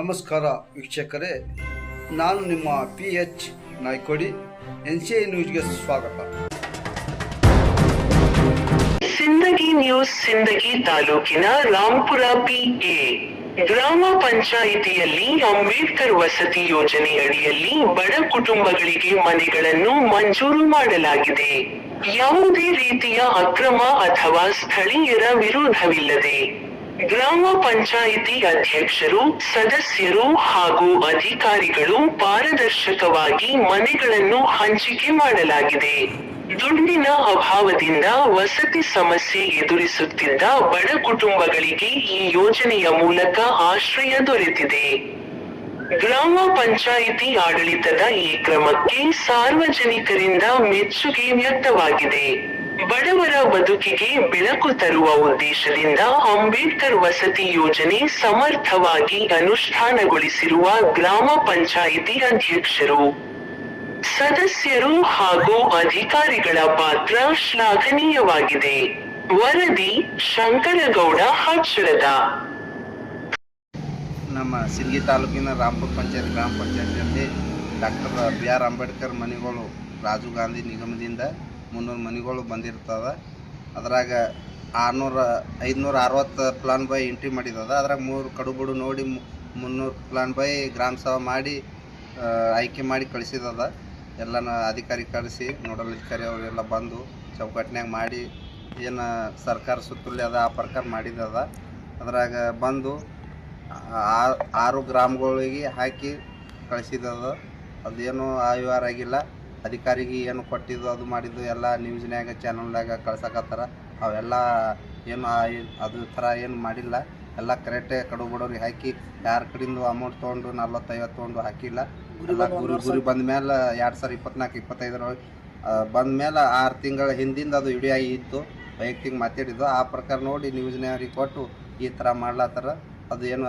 ನಮಸ್ಕಾರ ವೀಕ್ಷಕರೇ, ನಾನು ನಿಮ್ಮ P H Naykodi, N C I ನ್ಯೂಸ್ಗೆ ಸ್ವಾಗತ. ಸಿಂದಗಿ ನ್ಯೂಸ್ ಸಿಂದಗಿ ತಾಲೂಕಿನ ರಾಂಪುರ ಪಿಎ ಗ್ರಾಮ ಪಂಚಾಯಿತಿಯಲ್ಲಿ ಅಂಬೇಡ್ಕರ್ ವಸತಿ ಯೋಜನೆ ಅಡಿಯಲ್ಲಿ ಬಡ ಕುಟುಂಬಗಳಿಗೆ ಮನೆಗಳನ್ನು ಮಂಜೂರು ಮಾಡಲಾಗಿದೆ. ಯಾವುದೇ ರೀತಿಯ ಅಕ್ರಮ ಅಥವಾ ಸ್ಥಳೀಯರ ವಿರೋಧವಿಲ್ಲದೆ ಗ್ರಾಮ ಪಂಚಾಯಿತಿ ಅಧ್ಯಕ್ಷರು, ಸದಸ್ಯರು ಹಾಗೂ ಅಧಿಕಾರಿಗಳು ಪಾರದರ್ಶಕವಾಗಿ ಮನೆಗಳನ್ನು ಹಂಚಿಕೆ ಮಾಡಲಾಗಿದೆ. ದುಡ್ಡಿನ ಅಭಾವದಿಂದ ವಸತಿ ಸಮಸ್ಯೆ ಎದುರಿಸುತ್ತಿದ್ದ ಬಡ ಕುಟುಂಬಗಳಿಗೆ ಈ ಯೋಜನೆಯ ಮೂಲಕ ಆಶ್ರಯ ದೊರೆತಿದೆ. ಗ್ರಾಮ ಪಂಚಾಯಿತಿ ಆಡಳಿತದ ಈ ಕ್ರಮಕ್ಕೆ ಸಾರ್ವಜನಿಕರಿಂದ ಮೆಚ್ಚುಗೆ ವ್ಯಕ್ತವಾಗಿದೆ. ಬಡವರ ಬದುಕಿಗೆ ಬೆಳಕು ತರುವ ಉದ್ದೇಶದಿಂದ ಅಂಬೇಡ್ಕರ್ ವಸತಿ ಯೋಜನೆ ಸಮರ್ಥವಾಗಿ ಅನುಷ್ಠಾನಗೊಳಿಸಿರುವ ಗ್ರಾಮ ಪಂಚಾಯಿತಿ ಅಧ್ಯಕ್ಷರು. ಸದಸ್ಯರು ಹಾಗೂ ಅಧಿಕಾರಿಗಳ ಪಾತ್ರ ಶ್ಲಾಘನೀಯವಾಗಿದೆ. ವರದಿ ಶಂಕರಗೌಡ ಹಾಚರದ ನಮ್ಮ ಸಿಲ್ಗಿ ತಾಲೂಕಿನ ರಾಂಪುರ ಪಂಚಾಯತ್ ಗ್ರಾಮ ಪಂಚಾಯತಿಯಲ್ಲಿ ಡಾಕ್ಟರ್ ಬಿ ಆರ್ ಅಂಬೇಡ್ಕರ್ ಮನೆಗಳು ರಾಜೀವ್ ಗಾಂಧಿ ನಿಗಮದಿಂದ ಮುನ್ನೂರು ಮನೆಗಳು ಬಂದಿರ್ತದ ಅದ್ರಾಗ ಆರುನೂರ, ಐದುನೂರ ಅರವತ್ತು ಪ್ಲಾನ್ ಬೈ ಎಂಟ್ರಿ ಮಾಡಿದದ. ಅದ್ರಾಗ ಮೂರು ಕಡುಬುಡು ನೋಡಿ ಮುನ್ನೂರು ಪ್ಲಾನ್ ಬೈ ಗ್ರಾಮ ಸಭಾ ಮಾಡಿ ಆಯ್ಕೆ ಮಾಡಿ ಕಳಿಸಿದದ. ಎಲ್ಲನ ಅಧಿಕಾರಿ ಕಳಿಸಿ, ನೋಡಲ್ ಅಧಿಕಾರಿ ಅವರೆಲ್ಲ ಬಂದು ಚೌಕಟ್ಟಿನಾಗ ಮಾಡಿ, ಏನು ಸರ್ಕಾರ ಸುತ್ತೋಲೆ ಅದ, ಆ ಪ್ರಕಾರ ಮಾಡಿದದ. ಅದ್ರಾಗ ಬಂದು ಆರು ಗ್ರಾಮಗಳಿಗೆ ಹಾಕಿ ಕಳಿಸಿದದ. ಅದೇನು ಆವಿವಾರ ಆಗಿಲ್ಲ. ಅಧಿಕಾರಿಗೆ ಏನು ಕೊಟ್ಟಿದ್ದು ಅದು ಮಾಡಿದ್ದು ಎಲ್ಲ ನ್ಯೂಸ್ನ್ಯಾಗ ಚಾನಲ್ನಾಗ ಕಳ್ಸಕತ್ತಾರ. ಅವೆಲ್ಲ ಏನು ಅದು ಥರ ಏನು ಮಾಡಿಲ್ಲ. ಎಲ್ಲ ಕರೆಕ್ಟೇ ಕಡು ಬಡವ್ರಿಗೆ ಹಾಕಿ ಯಾರ ಕಡಿಂದು ಅಮೌಂಟ್ ತೊಗೊಂಡು ನಲ್ವತ್ತೈವತ್ತು ತೊಗೊಂಡು ಹಾಕಿಲ್ಲ. ಎಲ್ಲ ಗುರು ಗುರಿ ಬಂದ ಮೇಲೆ ಎರಡು ಸಾವಿರ ಇಪ್ಪತ್ನಾಲ್ಕು ಇಪ್ಪತ್ತೈದರೊಳಗೆ ಬಂದ ಮೇಲೆ ಆರು ತಿಂಗಳ ಹಿಂದಿಂದ ಅದು ವಿಡಿಯೋ ಆಗಿತ್ತು ವೈಯಕ್ತಿಕ ಮಾತಾಡಿದ್ದು. ಆ ಪ್ರಕಾರ ನೋಡಿ ನ್ಯೂಸ್ನವ್ರಿಗೆ ಕೊಟ್ಟು ಈ ಥರ ಮಾಡ್ಲತ್ತಾರ. ಅದು ಏನು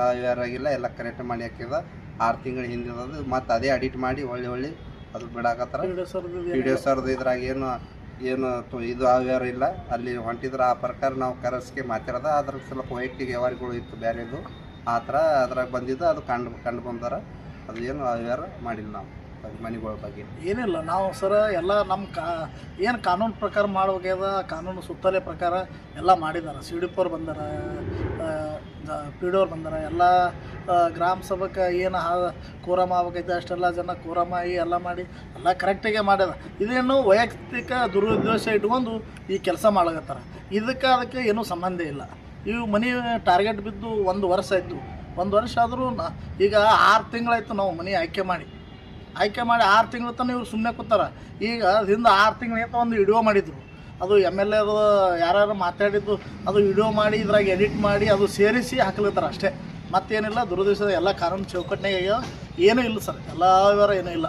ಆಗಿಲ್ಲ. ಎಲ್ಲ ಕರೆಕ್ಟ್ ಮಾಡಿ ಹಾಕಿದ. ಆರು ತಿಂಗಳ ಹಿಂದಿರೋದು ಮತ್ತು ಅದೇ ಅಡಿಟ್ ಮಾಡಿ ಒಳ್ಳೆ ಒಳ್ಳೆ ಅದು ಬಿಡಾಕತ್ತಾರ ವಿಡಿಯೋ ಸರ್ದು ಇದ್ರಾಗ ಏನು ಏನು ಇದು ಅವ್ಯವಹಾರ ಇಲ್ಲ. ಅಲ್ಲಿ ಹೊಂಟಿದ್ರೆ ಆ ಪ್ರಕಾರ ನಾವು ಕರೆಸ್ಕೆ ಮಾತಾಡೋದ ಅದ್ರ ಸ್ವಲ್ಪ ವೈಯಕ್ತಿಕ ವ್ಯವಹಾರಗಳು ಇತ್ತು ಬೇರೆದು ಆ ಥರ ಅದ್ರಾಗ ಬಂದಿದ್ದು ಅದು ಕಂಡು ಕಂಡು ಬಂದಾರ. ಅದು ಏನು ಅವ್ಯವಹಾರ ಮಾಡಿಲ್ಲ ನಾವು. ಮನೆಗಳ ಬಗ್ಗೆ. ಏನಿಲ್ಲ ನಾವು ಸರ ಎಲ್ಲ ನಮ್ಮ ಕಾ ಏನು ಕಾನೂನು ಪ್ರಕಾರ ಮಾಡ್ಬೇಕದ ಕಾನೂನು ಸುತ್ತಲೇ ಪ್ರಕಾರ ಎಲ್ಲ ಮಾಡಿದ್ದಾರೆ ಸಿ ಡಿ ಬಂದಾರ ಪಿ ಡಿ ಎಲ್ಲ ಗ್ರಾಮ ಸಭೆಗೆ ಏನು ಕೋರಮ್ ಆಗ್ಬೇಕೈತೆ, ಅಷ್ಟೆಲ್ಲ ಜನ ಕೋರಮ್ ಆಗಿ ಎಲ್ಲ ಮಾಡಿ ಎಲ್ಲ ಕರೆಕ್ಟಾಗೆ ಮಾಡ್ಯದ ಇದೇನು ವೈಯಕ್ತಿಕ ದುರುದ್ದೇಶ ಇಟ್ಕೊಂಡು ಈ ಕೆಲಸ ಮಾಡಕತ್ತಾರ. ಇದಕ್ಕೆ ಅದಕ್ಕೆ ಏನೂ ಸಂಬಂಧ ಇಲ್ಲ. ಇವು ಮನೆ ಟಾರ್ಗೆಟ್ ಬಿದ್ದು ಒಂದು ವರ್ಷ ಆಯಿತು. ಒಂದು ವರ್ಷ ಆದರೂ ಈಗ ಆರು ತಿಂಗಳಾಯ್ತು ನಾವು ಮನೆ ಆಯ್ಕೆ ಮಾಡಿ. ಆಯ್ಕೆ ಮಾಡಿ ಆರು ತಿಂಗಳ ತನಕ ಇವ್ರು ಸುಮ್ಮನೆ ಕೂತಾರ. ಈಗ ಹಿಂದೆ ಆರು ತಿಂಗಳಿಂದ ಒಂದು ವಿಡಿಯೋ ಮಾಡಿದ್ರು. ಅದು ಎಂ ಎಲ್ ಎದು ಯಾರು ಮಾತಾಡಿದ್ದು, ಅದು ವಿಡಿಯೋ ಮಾಡಿ, ಇದ್ರಾಗ ಎಡಿಟ್ ಮಾಡಿ, ಅದು ಸೇರಿಸಿ ಹಾಕ್ಲತ್ತಾರೆ ಅಷ್ಟೇ ಮತ್ತೇನಿಲ್ಲ ದುರದೃಷ್ಟದ ಎಲ್ಲ ಕಾನೂನು ಚೌಕಟ್ಟಿನಾಗ. ಏನೂ ಇಲ್ಲ ಸರ್, ಎಲ್ಲ ವಿವರ ಏನೂ ಇಲ್ಲ